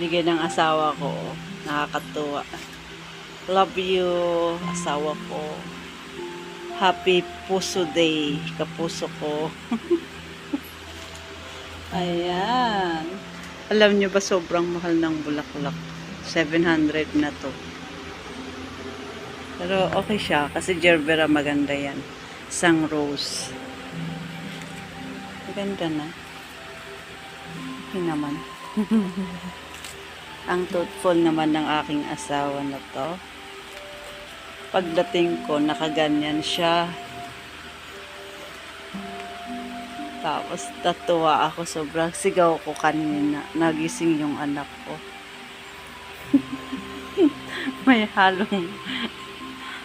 Bigay ng asawa ko. Nakakatuwa. Love you, asawa ko. Happy Puso Day, kapuso ko. Ayan. Alam nyo ba sobrang mahal ng bulaklak? 700 na to. Pero okay siya kasi gerbera maganda yan. Sang rose. Maganda na. Okay naman. Ang thoughtful naman ng aking asawa na to. Pagdating ko, nakaganyan siya. Tapos tatuwa ako sobrang sigaw ko kanina. Nagising yung anak ko. May halong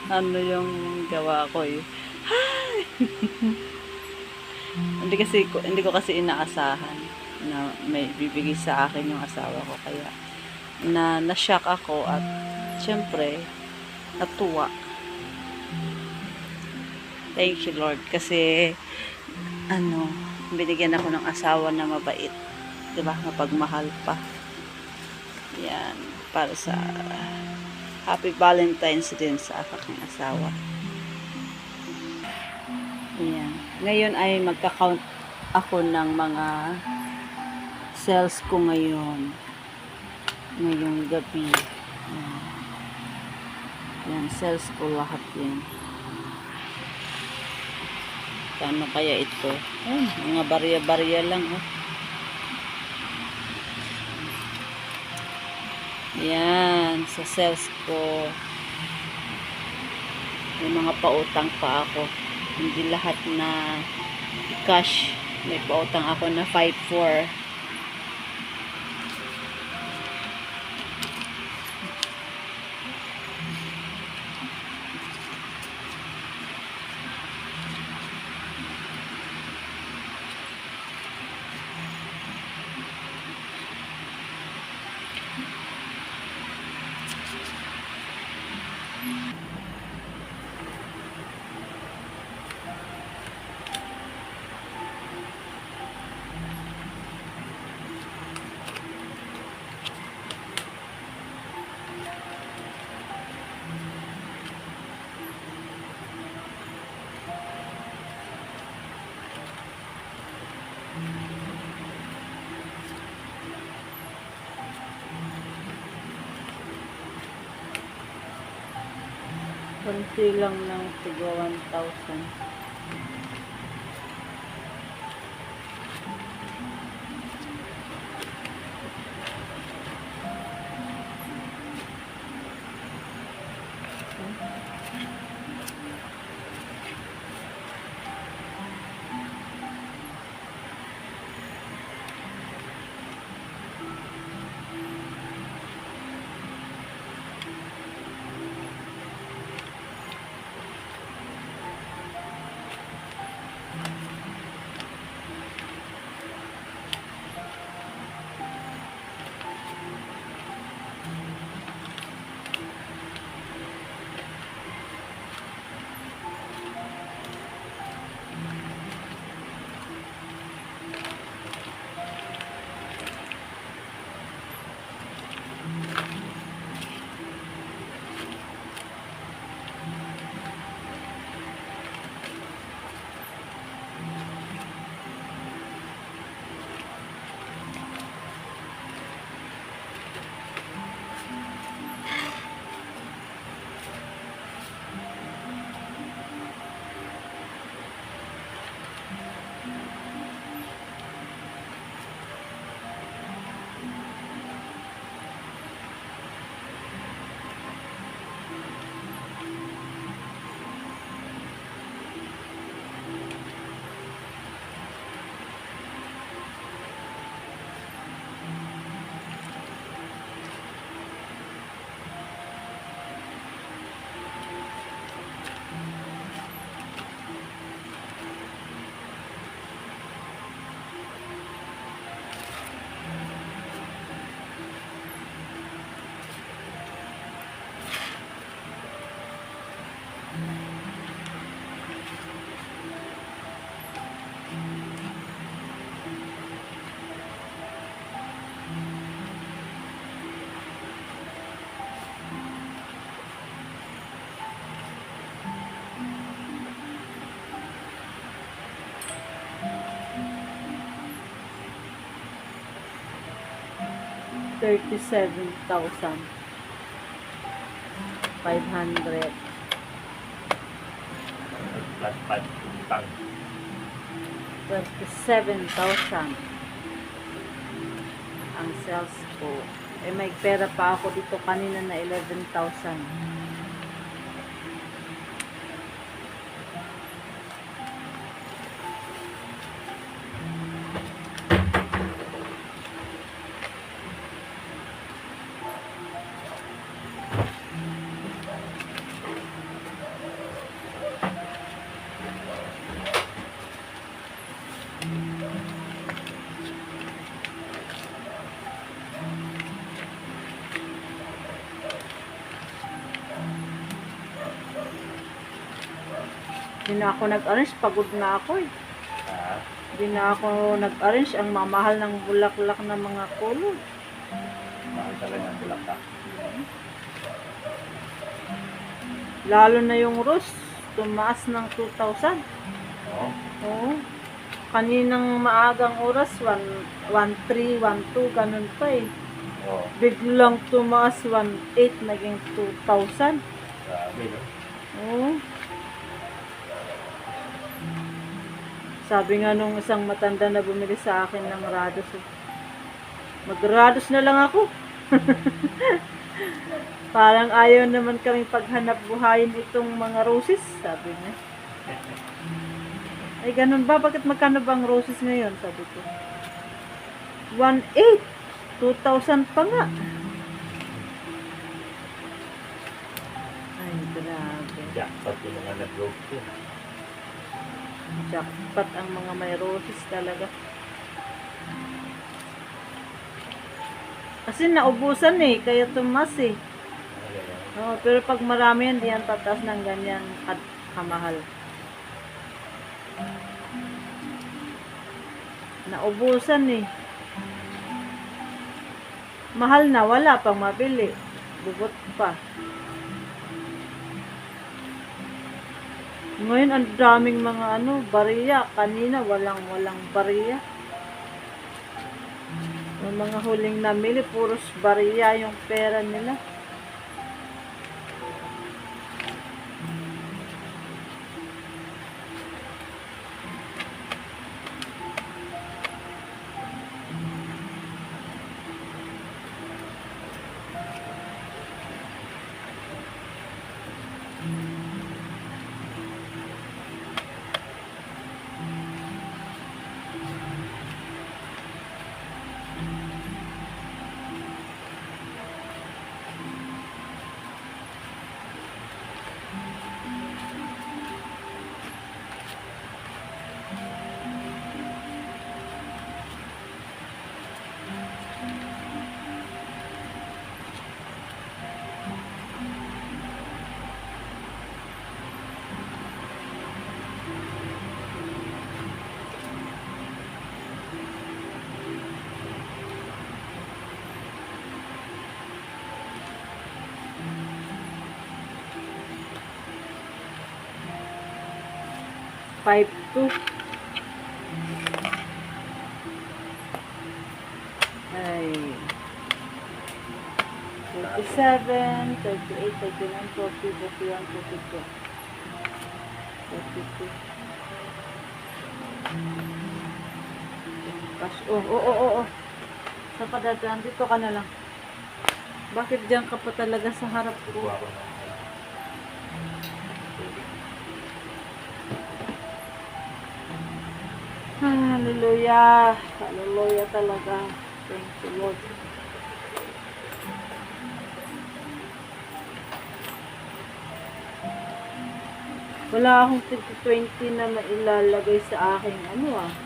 ano yung gawa ko eh. Hi! hindi kasi hindi ko kasi inaasahan na may bibigay sa akin yung asawa ko kaya na na-shock ako at syempre natuwa. Thank you Lord kasi ano, binigyan ako ng asawa na mabait. 'Di ba? Mapagmahal pa. Yan, para sa Happy Valentine's din sa aking asawa. Yan. Ngayon ay magka-count ako ng mga sales ko ngayon. Ngayong gabi. Yan. Yan, sales ko lahat yan. Paano kaya ito? Ay, mga barya-barya lang, oh. Yan, sa sales ko. May mga pautang pa ako. Hindi lahat na cash. May pautang ako na 5-4. konti lang ng tiga 1,000 500. Plus 5 utang. 27,000 ang sales ko. Eh, may pera pa ako dito kanina na 11,000. Hindi na ako nag-arrange, pagod na ako eh. Ha? Hindi na ako nag-arrange ang mamahal ng bulaklak na mga kulot. Mahal talaga ng bulaklak. Lalo na yung rose, tumaas ng 2,000. Oo. Oo. Kaninang maagang oras, 1,3, 1,2, ganun pa eh. Oo. Biglang tumaas 1,8, naging 2,000. Grabe? Oo. Sabi nga nung isang matanda na bumili sa akin ng Rados, eh, mag-Rados na lang ako. Parang ayaw naman kaming paghanap buhayin itong mga roses, sabi niya. Ay, ganun ba? Bakit magkano bang roses ngayon? Sabi ko. 1,800. 2,000 pa nga. Ay, grabe. Jackpot yung mga nag-road ko. Jackpot ang mga may roses talaga. Kasi naubusan eh, kaya tumas eh. Oo, pero pag marami yan, yan tataas ng ganyan kad- kamahal. Naubusan eh. Mahal na, wala pang mabili. Bugot pa. Ngayon, ang daming mga ano, bariya. Kanina, walang walang bariya. Yung mga huling namili, puros bariya yung pera nila. Five two. Ay. 37, 38, 39, 40, 41, 42. 42. Cash. Oh, oh, oh, oh, oh. Sa padadaan, dito ka na lang. Bakit diyan ka pa talaga sa harap ko? Kuha ko ng Hallelujah. Hallelujah talaga. Thank you, Lord. Wala akong 20 na mailalagay sa aking ano ah.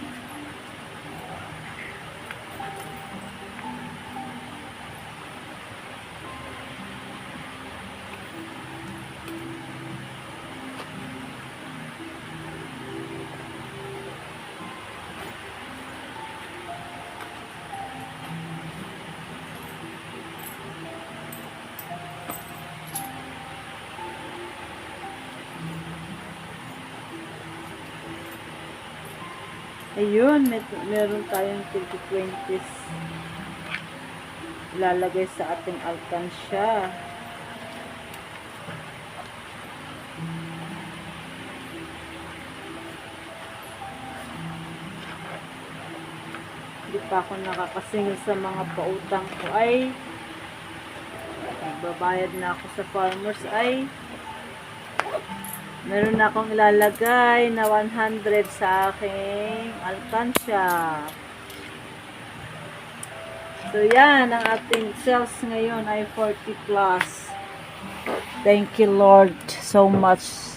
Ayun, may, meron tayong 2020s. ilalagay sa ating alkansya. Hindi pa ako nakakasingil sa mga pautang ko ay nagbabayad na ako sa farmers ay meron na akong ilalagay na 100 sa aking alkansya. So yan, ang ating sales ngayon ay 40 plus. Thank you Lord so much